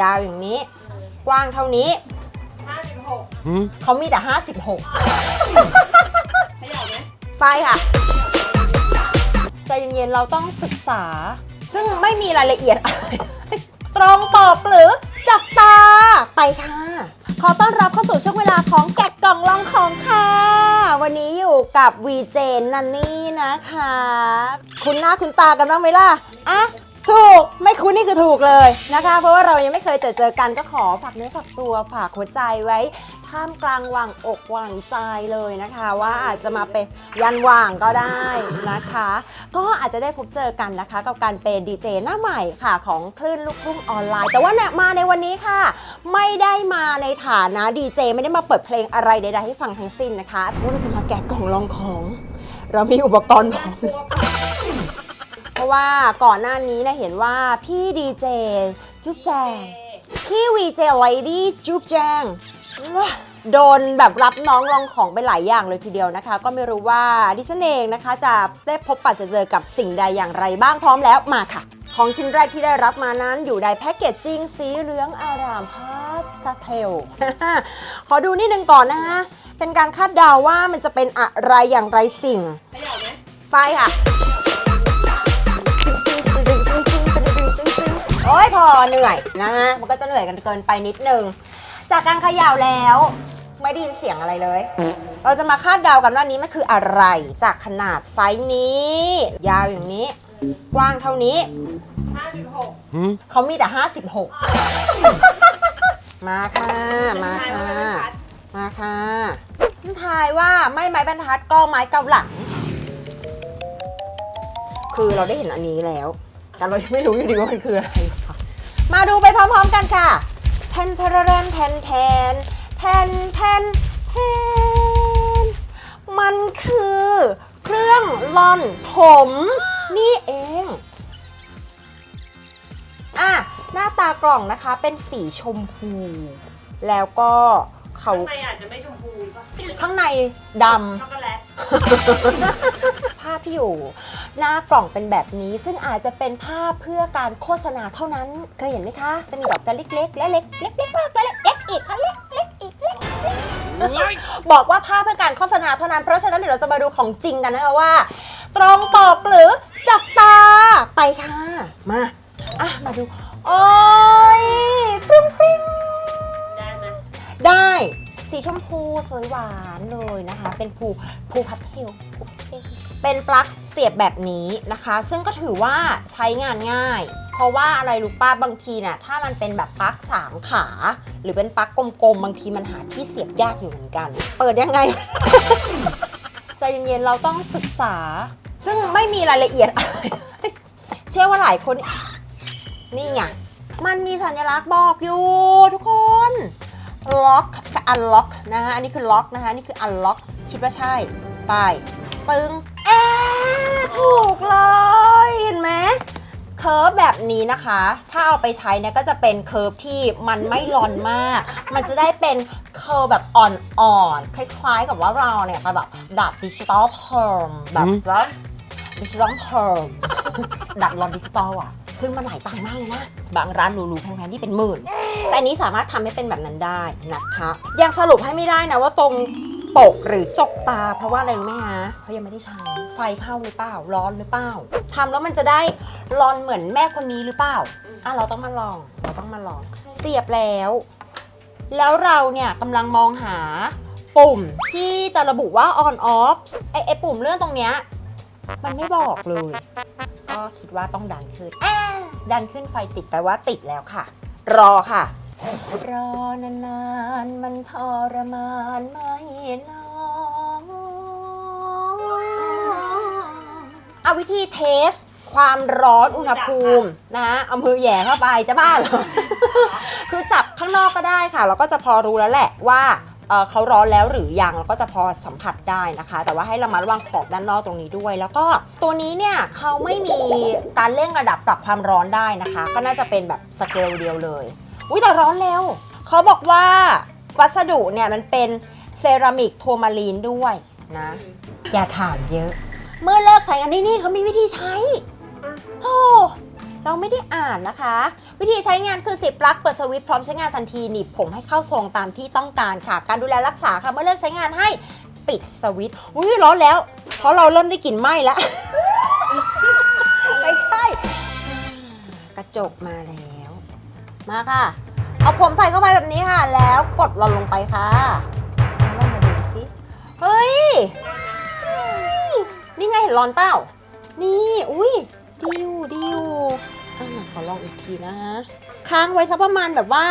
ยาวอย่างนี้ กว้างเท่านี้ห้าสิบหกเขามีแต่ 56 ขยับไหมไปค่ะใจเย็นๆเราต้องศึกษา ซึ่งไม่มีรายละเอียดอะไร ตรงปอบหรือจับตาไปค่ะ ขอต้อนรับเข้าสู่ช่วงเวลาของแกะกล่องลองของค่ะ วันนี้อยู่กับวีเจนนันนี่นะคะ คุณหน้าคุณตากันบ้างไหมล่ะ อะ ถูกไม่ คุ้นนี่คือถูกเลยนะคะ เพราะว่าเรายังไม่เคยเจอเจอกันก็ขอฝากเนื้อฝากตัวฝากหัวใจไว้ท่ามกลางหว่างอกหว่างใจเลยนะคะ ว่าอาจจะมาเป็นยันหว่างก็ได้นะคะ ก็อาจจะได้พบเจอกันนะคะ กับการเป็นดีเจหน้าใหม่ค่ะของคลื่นลูกทุ่งออนไลน์ แต่ว่าเนี่ยมาในวันนี้ค่ะ ไม่ได้มาในฐานะดีเจไม่ได้มาเปิดเพลงอะไรใดๆให้ฟังทั้งสิ้นนะคะวันนี้จะมาแกะกล่องลองของ เรามีอุปกรณ์พร้อมเพราะ ว่าก่อนหน้านี้นะเห็นว่าพี่ดีเจจุ๊บแจง พี่วีเจลดี้จุ๊บแจง โดนแบบรับน้องลองของไปหลายอย่างเลยทีเดียวนะคะ ก็ไม่รู้ว่าดิฉันเองนะคะ จะได้พบปะจะเจอกับสิ่งใดอย่างไรบ้างพร้อมแล้วมาค่ะ ของชิ้นแรกที่ได้รับมานั้นอยู่ในแพ็กเกจจิ้งสีเหลืองอารามพาสเทลขอดูนิดนึงก่อนนะฮะเป็นการคาดเดาว่ามันจะเป็นอะไรอย่างไรสิ่ง ขยับไหมไปค่ะ โอ้ยพอเหนื่อยนะฮะมันก็จะเหนื่อยกันเกินไปนิดนึง จากการเขย่าแล้ว ไม่ได้ยินเสียงอะไรเลย เราจะมาคาดเดากันว่านี้มันคืออะไร จากขนาดไซส์นี้ ยาวอย่างนี้ กว้างเท่านี้ห้าสิบหกเขามีแต่ 56 มาค่ะ มาค่ะ มาค่ะฉันทายว่าไม่ไม้บรรทัดก็ไม้เกาหลัง คือเราได้เห็นอันนี้แล้ว แต่เรายังไม่รู้อยู่ดีว่ามันคืออะไรค่ะ มาดูไปพร้อมๆกันค่ะแทนเทเรนแทนแทนแทนแทนแทนมันคือ เครื่องล่อนผม นี่เองอะหน้าตากล่องนะคะเป็นสีชมพู แล้วก็เขาข้างในอาจจะไม่ชมพูป่ะข้างในดำช็อกโกแลตภาพที่อยู่ หน้ากล่องเป็นแบบนี้ ซึ่งอาจจะเป็นภาพเพื่อการโฆษณาเท่านั้น เคยเห็นไหมคะ จะมีดอกจันเล็กๆ และเล็กเล็กเล็กมากและเล็กเล็กอีกค่ะเล็กเล็กอีกเล็กบอกว่าภาพเพื่อการโฆษณาเท่านั้น เพราะฉะนั้นเดี๋ยวเราจะมาดูของจริงกันนะคะว่า ตรงปกหรือจับตาไปค่ะมาอะมาดูโอ้ยพริ้งพริ้งได้ไหมได้สีชมพูสวยหวานเลยนะคะ เป็นภูภูพัทเทลภูพัทเทล เป็นปลั๊กเสียบแบบนี้นะคะ ซึ่งก็ถือว่าใช้งานง่าย เพราะว่าอะไรรู้ป้าบางทีน่ะถ้ามันเป็นแบบปลั๊กสามขา หรือเป็นปลั๊กกลมๆ บางทีมันหาที่เสียบยากอยู่เหมือนกัน เปิดยังไง ใจเย็นๆเราต้องศึกษา ซึ่งไม่มีรายละเอียดอะไรเชื่อว่าหลายคน นี่ไงมันมีสัญลักษณ์บอกอยู่ทุกคนล็อกกับอันล็อกนะฮะอันนี้คือล็อกนะคะนี่คืออันล็อกคิดว่าใช่ ไปปึ้ง ถูกเลยเห็นไหมเคิร์ฟแบบนี้นะคะ ถ้าเอาไปใช้เนี่ยก็จะเป็นเคิร์ฟที่มันไม่ร้อนมาก มันจะได้เป็นเคิร์ฟแบบอ่อนๆ คล้ายๆ กับว่าเราเนี่ยไปแบบดัดดิจิตอลเพิ่มแบบดัดดิจิตอลเพิ่มดัดรอนดิจิตอลอะ ซึ่งมันหลายตังค์มากเลยนะ บางร้านหรูๆแพงๆที่เป็นหมื่น แต่อันนี้สามารถทำให้เป็นแบบนั้นได้นะคะ ยังสรุปให้ไม่ได้นะว่าตรง ปกหรือจกตา เพราะว่าอะไรรู้ไหมฮะเพราะยังไม่ได้ใช้ไฟเข้าหรือเปล่า ร้อนหรือเปล่าทำแล้วมันจะได้ร้อนเหมือนแม่คนนี้หรือเปล่าอะเราต้องมาลอง เราต้องมาลอง เสียบแล้ว แล้วเราเนี่ยกำลังมองหาปุ่มที่จะระบุว่า on off ไอไอปุ่มเลื่อนตรงเนี้ยมันไม่บอกเลย ก็คิดว่าต้องดันขึ้นดันขึ้นไฟติดแปลว่าติดแล้วค่ะ รอค่ะ รอนานๆมันทรมานไม่น้อ เอาวิธีเทส ความร้อนอุณหภูมินะเอามือแหย่เข้าไปจะบ้าเหรอ คือจับข้างนอกก็ได้ค่ะ เราก็จะพอรู้แล้วแหละว่าเอ่อเขาร้อนแล้วหรือยังเราก็จะพอสัมผัสได้นะคะ แต่ว่าให้เรามาระวังขอบด้านนอกตรงนี้ด้วย แล้วก็ตัวนี้เนี่ยเขาไม่มีการเร่งระดับปรับความร้อนได้นะคะ ก็น่าจะเป็นแบบสเกลเดียวเลยอุ้ยแต่ร้อนเร็วเขาบอกว่าวัสดุเนี่ยมันเป็นเซรามิกโทมาลีนด้วยนะ อย่าถามเยอะ เมื่อเลิกใช้อันนี้นี่เขามีวิธีใช้อะโอ้เราไม่ได้อ่านนะคะ วิธีใช้งานคือเสียบปลั๊กเปิดสวิตช์พร้อมใช้งานทันทีหนีบผมให้เข้าทรงตามที่ต้องการค่ะ การดูแลรักษาค่ะเมื่อเลิกใช้งานให้ปิดสวิตช์อุ้ยร้อนแล้ว เพราะเราเริ่มได้กลิ่นไหม้แล้วไม่ใช่ กระจกมาแล้ว มาค่ะ เอาผมใส่เข้าไปแบบนี้ค่ะ แล้วกดหลอนลงไปค่ะลองมาดูสิเฮ้ย นี่ไงเห็นหลอนเปล่า นี่ อุ้ยดิวดิวอะขอลองอีกทีนะฮะ ค้างไว้สักประมาณแบบว่า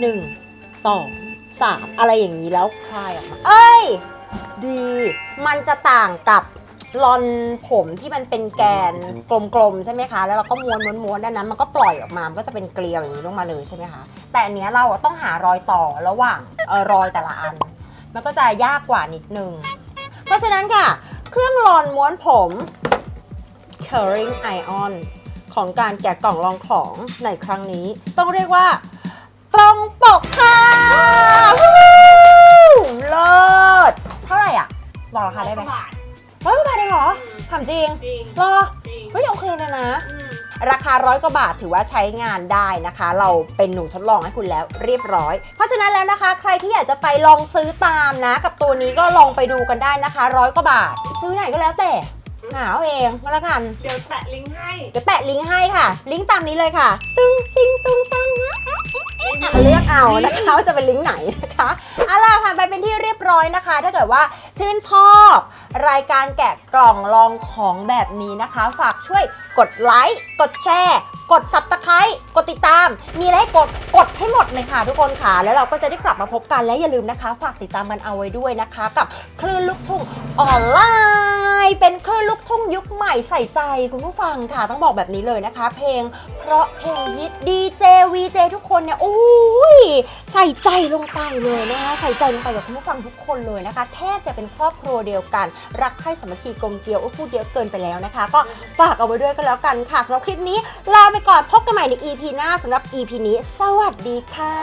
1 2 3 อะไรอย่างนี้แล้วคลายออกมา เอ้ย ดี มันจะต่างกับลอนผมที่มันเป็นแกนกลมๆใช่ไหมคะ แล้วเราก็ม้วนม้วนม้วนด้านนั้นมันก็ปล่อยออกมา มันก็จะเป็นเกลียวอย่างนี้ลงมาเลยใช่ไหมคะ แต่อันเนี้ยเราอะต้องหารอยต่อระหว่างเออรอยแต่ละอัน มันก็จะยากกว่านิดนึง เพราะฉะนั้นค่ะ เครื่องลอนม้วนผม Curring Ion ของการแกะกล่องรองของในครั้งนี้ ต้องเรียกว่า ตรงปกค่ะวู้เลิศเท่าไหร่อะ บอกราคาได้ไหมบาทร้อยกว่าบาทเองเหรอถามจริงจริง รอจริง เฮ้ยโอเคนะนะ อืม ราคาร้อยกว่าบาทถือว่าใช้งานได้นะคะ เราเป็นหนูทดลองให้คุณแล้วเรียบร้อย เพราะฉะนั้นแล้วนะคะ ใครที่อยากจะไปลองซื้อตามนะ กับตัวนี้ก็ลองไปดูกันได้นะคะร้อยกว่าบาท ซื้อไหนก็แล้วแต่หาเอาเองก็แล้วกัน เดี๋ยวแปะลิงก์ให้เดี๋ยวแปะลิงก์ให้ค่ะ ลิงก์ตามนี้เลยค่ะ ตึ้งติ้งตึ้งตังนะเอ๊ะเอ๊ะเอ๊ะเลือกเอานะคะว่าจะเป็นลิงก์ไหนนะคะเอาล่ะผ่านไปเป็นที่เรียบร้อยนะคะ ถ้าเกิดว่าชื่นชอบ รายการแกะกล่องลองของแบบนี้นะคะ ฝากช่วยกดไลค์ กดแชร์ กดซับสไครต์กดติดตาม มีอะไรให้กดกดให้หมดเลยค่ะทุกคนค่ะ แล้วเราก็จะได้กลับมาพบกันและอย่าลืมนะคะ ฝากติดตามกันเอาไว้ด้วยนะคะ กับคลื่นลูกทุ่งออนไลน์ เป็นคลื่นลูกทุ่งยุคใหม่ใส่ใจคุณผู้ฟังค่ะต้องบอกแบบนี้เลยนะคะ เพลง เพราะเพลงฮิตดีเจวีเจทุกคนเนี่ยโอ้ยใส่ใจลงไปเลยนะคะใส่ใจลงไปกับคุณผู้ฟังทุกคนเลยนะคะ แทบจะเป็นครอบครัวเดียวกัน รักใคร่สามัคคีกลมเกลียวโอ้พูดเยอะเกินไปแล้วนะคะ ก็ฝากเอาไว้ด้วยกันแล้วกันค่ะสำหรับคลิปนี้ลาไปก่อน พบกันใหม่ใน EP หน้าสำหรับ EP นี้ สวัสดีค่ะ